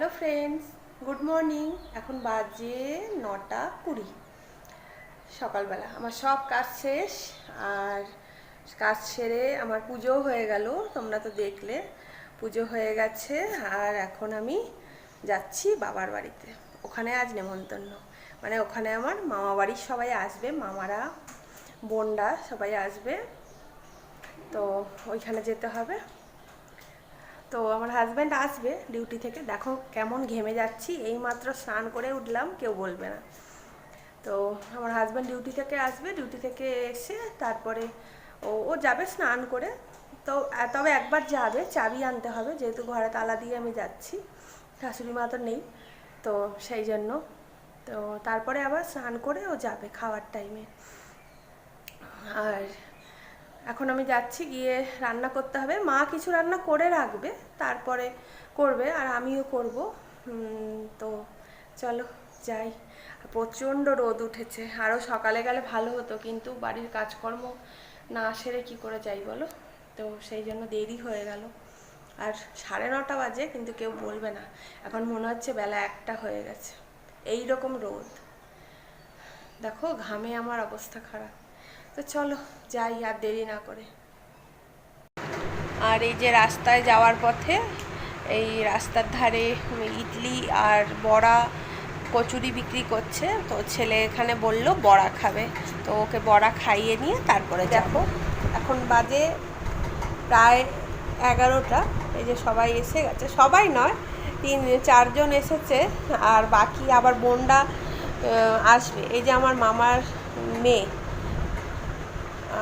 Hello friends, good morning. এখন বাজে নটা কুড়ি। সকালবেলা আমার সব কাজ শেষ, আর কাজ সেরে আমার পুজো হয়ে গেল, তোমরা তো দেখলে। পুজো হয়ে গেছে, আর এখন আমি যাচ্ছি বাবার বাড়িতে। ওখানে আজ নেমন্তন্ন। মানে ওখানে আমার মামা বাড়ির সবাই আসবে, মামারা, বোনরা সবাই আসবে। তো ওইখানে যেতে হবে। তো আমার হাজব্যান্ড আসবে ডিউটি থেকে। দেখো কেমন ঘেমে যাচ্ছি এই মাত্র স্নান করে উঠলাম, কেউ বলবে না। তো আমার হাজব্যান্ড ডিউটি থেকে আসবে ডিউটি থেকে এসে তারপরে ও ও যাবে স্নান করে। তো তবে একবার যাবে, চাবি আনতে হবে, যেহেতু ঘরে তালা দিয়ে আমি যাচ্ছি, শাশুড়ি মা তো নেই, তো সেই জন্য। তো তারপরে আবার স্নান করে ও যাবে খাওয়ার টাইমে আর এখন আমি যাচ্ছি, গিয়ে রান্না করতে হবে। মা কিছু রান্না করে রাখবে, তারপরে করবে, আর আমিও করব। তো চলো, যাই। প্রচণ্ড রোদ উঠেছে। আরও সকালে গেলে ভালো হতো, কিন্তু বাড়ির কাজকর্ম না সেরে কি করে যাই বলো? তো সেই জন্য দেরি হয়ে গেল। আর সাড়ে নটা বাজে, কিন্তু কেউ বলবে না। এখন মনে হচ্ছে বেলা একটা হয়ে গেছে। এই রকম রোদ। দেখো, ঘামে আমার অবস্থা খারাপ। তো চলো যাই আর দেরি না করে। আর এই যে রাস্তায় যাওয়ার পথে এই রাস্তার ধারে ইডলি আর বড়া কচুরি বিক্রি করছে। তো ছেলে এখানে বলল বড়া খাবে। তো ওকে বড়া খাইয়ে নিয়ে তারপরে দেখো এখন বাজে প্রায় এগারোটা। এই যে সবাই এসে গেছে। সবাই নয় তিন চারজন এসেছে। আর বাকি আবার বোনরা আসবে। এই যে আমার মামার মেয়ে।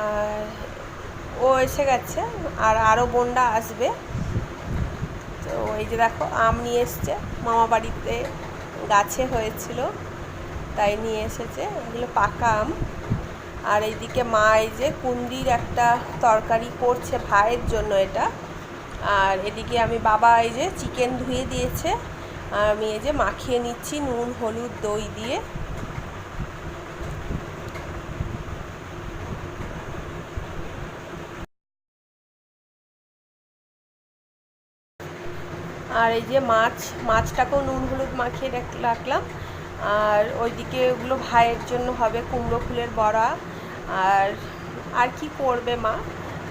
আর ও এসে গেছে, আর আরও বোনরা আসবে। তো এই যে দেখো, আম নিয়ে এসছে। মামা বাড়িতে গাছে হয়েছিল, তাই নিয়ে এসেছে। এগুলো পাকা আম। আর এইদিকে মা এই যে কুন্দির একটা তরকারি করছে ভাইয়ের জন্য এটা। আর এদিকে আমি বাবা এই যে চিকেন ধুয়ে দিয়েছে। আর আমি এই যে মাখিয়ে নিচ্ছি নুন, হলুদ, দই দিয়ে। আর এই যে মাছ, মাছটাকেও নুন হলুদ মাখিয়ে রাখ- রাখলাম। আর ওইদিকে ওগুলো ভাইয়ের জন্য হবে কুমড়ো ফুলের বড়া। আর আর কি করবে মা?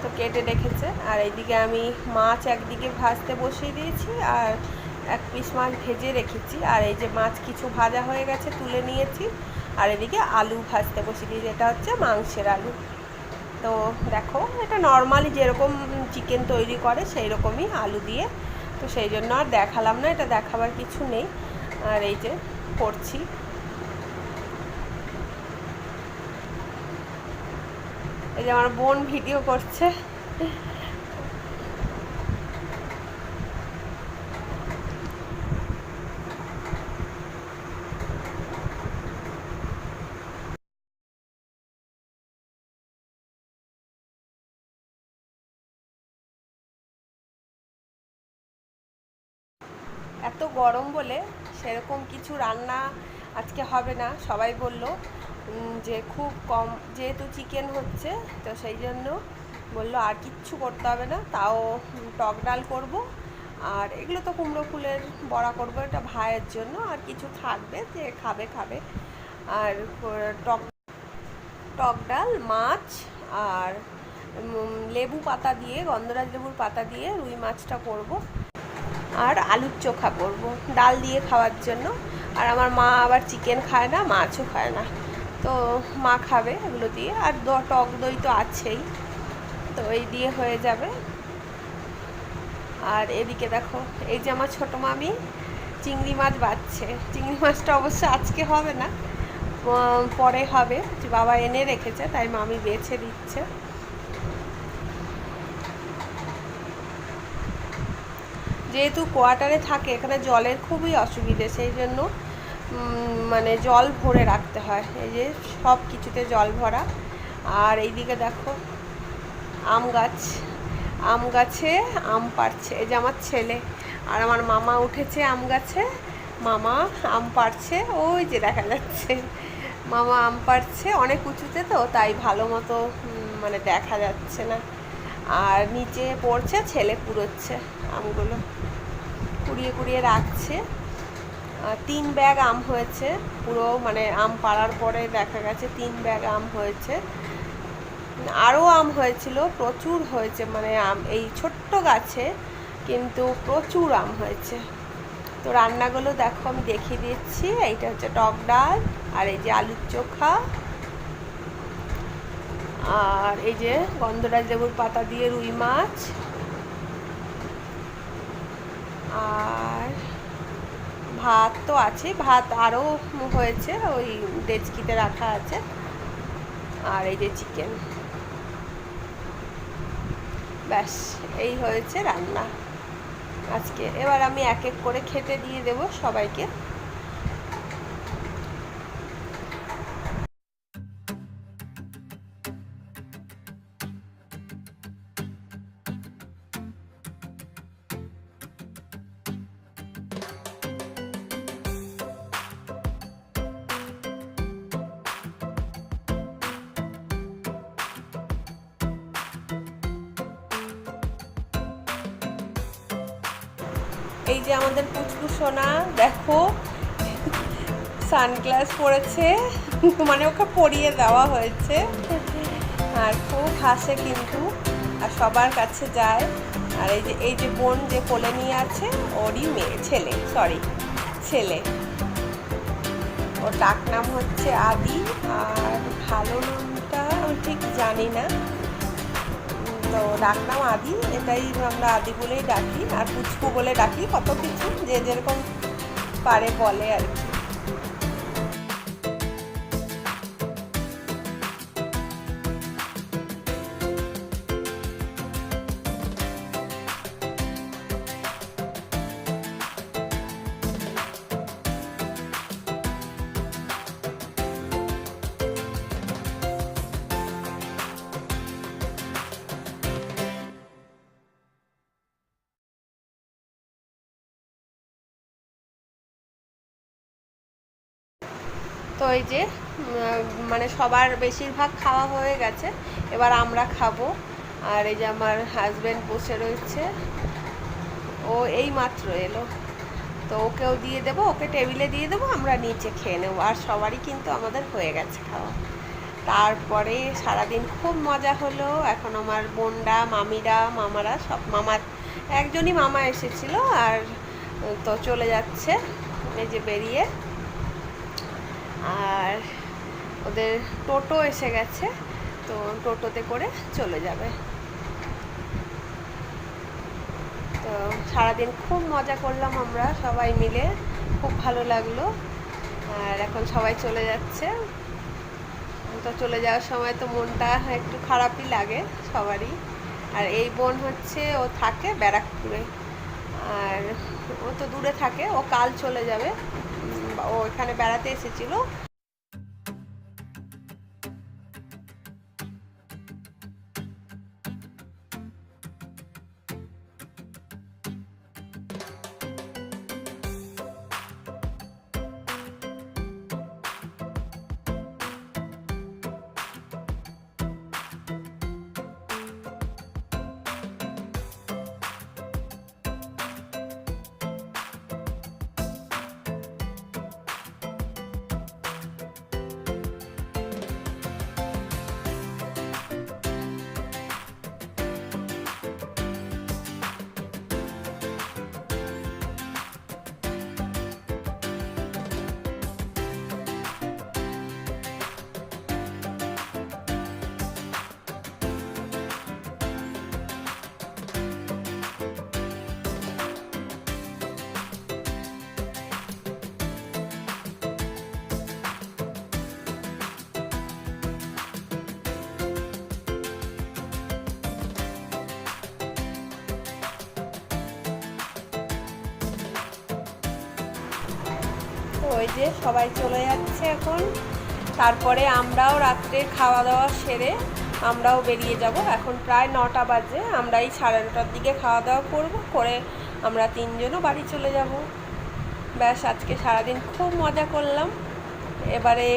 তো কেটে রেখেছে। আর এইদিকে আমি মাছ একদিকে ভাজতে বসিয়ে দিয়েছি আর এক পিস মাছ ভেজে রেখেছি। আর এই যে মাছ কিছু ভাজা হয়ে গেছে তুলে নিয়েছি। আর এদিকে আলু ভাজতে বসিয়ে দিয়েছি। এটা হচ্ছে মাংসের আলু। তো দেখো, এটা নর্মালি যেরকম চিকেন তৈরি করে সেই রকমই আলু দিয়ে তো সেই জন্য আর দেখালাম না, এটা দেখাবার কিছু নেই। আর এই যে করছি। এই যে আমার বোন ভিডিও করছে। এত গরম বলে সেরকম কিছু রান্না আজকে হবে না। সবাই বলল যে খুব কম, যেহেতু চিকেন হচ্ছে, তো সেই জন্য বলল, আর কিচ্ছু করতে হবে না, তাও টক ডাল করব। আর এগুলো তো কুমড়ো ফুলের বড়া করব, এটা ভাইয়ের জন্য, আর কিছু থাকবে যে খাবে খাবে। আর, টক টক ডাল, মাছ, আর লেবু পাতা দিয়ে, গন্ধরাজ লেবুর পাতা দিয়ে রুই মাছটা করব। আর আলুর চোখা করব, ডাল দিয়ে খাওয়ার জন্য। আর আমার মা আবার চিকেন খায় না, মাছও খায় না। তো মা খাবে এগুলো দিয়ে। আর টক দই তো আছেই। তো এই দিয়ে হয়ে যাবে। আর এদিকে দেখো, এই যে আমার ছোটো মামি চিংড়ি মাছ বাচ্ছে। চিংড়ি মাছটা অবশ্য আজকে হবে না পরে হবে। বাবা এনে রেখেছে, তাই মামি বেছে দিচ্ছে। যেহেতু কোয়ার্টারে থাকে, এখানে জলের খুবই অসুবিধে, সেই জন্য মানে জল ভরে রাখতে হয়। এই যে সব কিছুতে জল ভরা। আর এইদিকে দেখো, আম গাছ। আম গাছে আম পাড়ছে। এই যে আমার ছেলে আর আমার মামা উঠেছে আম গাছে। মামা আম পাড়ছে। ওই যে দেখা যাচ্ছে, মামা আম পাড়ছে। অনেক উঁচুতে তো, তাই ভালো মতো মানে দেখা যাচ্ছে না। আর নিচে পড়ছে, ছেলে কুড়োচ্ছে আমগুলো কুড়িয়ে কুড়িয়ে রাখছে। তিন ব্যাগ আম হয়েছে, পুরো মানে আম পাড়ার পরে দেখা গেছে তিন ব্যাগ আম হয়েছে। আরও আম হয়েছিল, প্রচুর হয়েছে মানে আম, এই ছোট্ট গাছে কিন্তু প্রচুর আম হয়েছে। তো রান্নাগুলো দেখো, আমি দেখিয়ে দিচ্ছি। এইটা হচ্ছে টক ডাল, আর এই যে আলুর চোখা। আর এই যে গন্ধরাজ লেবুর পাতা দিয়ে রুই মাছ। আর ভাত তো আছে, ভাত আরও হয়েছে, ওই ডেচকিতে রাখা আছে। আর এই যে চিকেন। ব্যাস, এই হয়েছে রান্না। আজকে এবার আমি এক এক করে খেতে দিয়ে দেব সবাইকে। এই যে আমাদের পুচকু সোনা, দেখো সানগ্লাস পরেছে মানে ওকে পরিয়ে দেওয়া হয়েছে। আর খুব হাসে কিন্তু, আর সবার কাছে যায়। আর এই যে এই যে বোন যে কোলে নিয়ে আছে, ওরই মেয়ে, ছেলে সরি ছেলে। ওর ডাক নাম হচ্ছে আদি, আর ভালো নামটা আমি ঠিক জানি না। তো ডাকনাম আদি, এটাই আমরা আদি বলেই ডাকি, আর পুচকু বলে ডাকি, কত কিছু যে যেরকম পারে বলে আর কি। তো এই যে মানে সবার বেশিরভাগ খাওয়া হয়ে গেছে, এবার আমরা খাব। আর এই যে আমার হাজব্যান্ড বসে রয়েছে, ও এই মাত্র এলো। তো ওকেও দিয়ে দেবো, ওকে টেবিলে দিয়ে দেবো, আমরা নিচে খেয়ে নেব। আর সবারই কিন্তু আমাদের হয়ে গেছে খাওয়া। তারপরে সারাদিন খুব মজা হলো। এখন আমার বোনরা, মামিরা, মামারা সব মামার একজনই মামা এসেছিল। আর তো চলে যাচ্ছে, এই যে বেরিয়ে। আর ওদের টোটো এসে গেছে, তো টোটোতে করে চলে যাবে। তো সারাদিন খুব মজা করলাম আমরা সবাই মিলে, খুব ভালো লাগল। আর এখন সবাই চলে যাচ্ছে। তো চলে যাওয়ার সময় তো মনটা একটু খারাপই লাগে সবারই। আর এই বোন হচ্ছে, ও থাকে ব্যারাকপুরে। আর ও তো দূরে থাকে, ও কাল চলে যাবে। ও এখানে বেড়াতে এসেছিল। ওই যে সবাই চলে যাচ্ছে এখন। তারপরে আমরাও রাত্রে খাওয়া দাওয়া সেরে আমরাও বেরিয়ে যাব। এখন প্রায় নটা বাজে আমরা এই সাড়ে নটার দিকে খাওয়া দাওয়া করব, করে আমরা তিনজনও বাড়ি চলে যাব। ব্যাস, আজকে সারাদিন খুব মজা করলাম। এবারে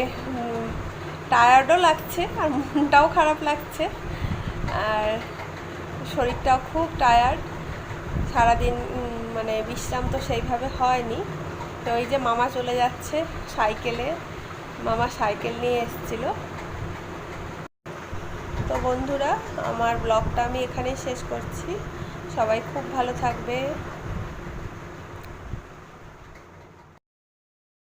টায়ার্ডও লাগছে আর মনটাও খারাপ লাগছে। আর শরীরটাও খুব টায়ার্ড সারাদিন মানে বিশ্রাম তো সেইভাবে হয়নি। তো এই যে মামা চলে যাচ্ছে সাইকেলে, মামা সাইকেল নিয়ে এসেছিল। তো বন্ধুরা, আমার ব্লগটা আমি এখানেই শেষ করছি। সবাই খুব ভালো থাকবে।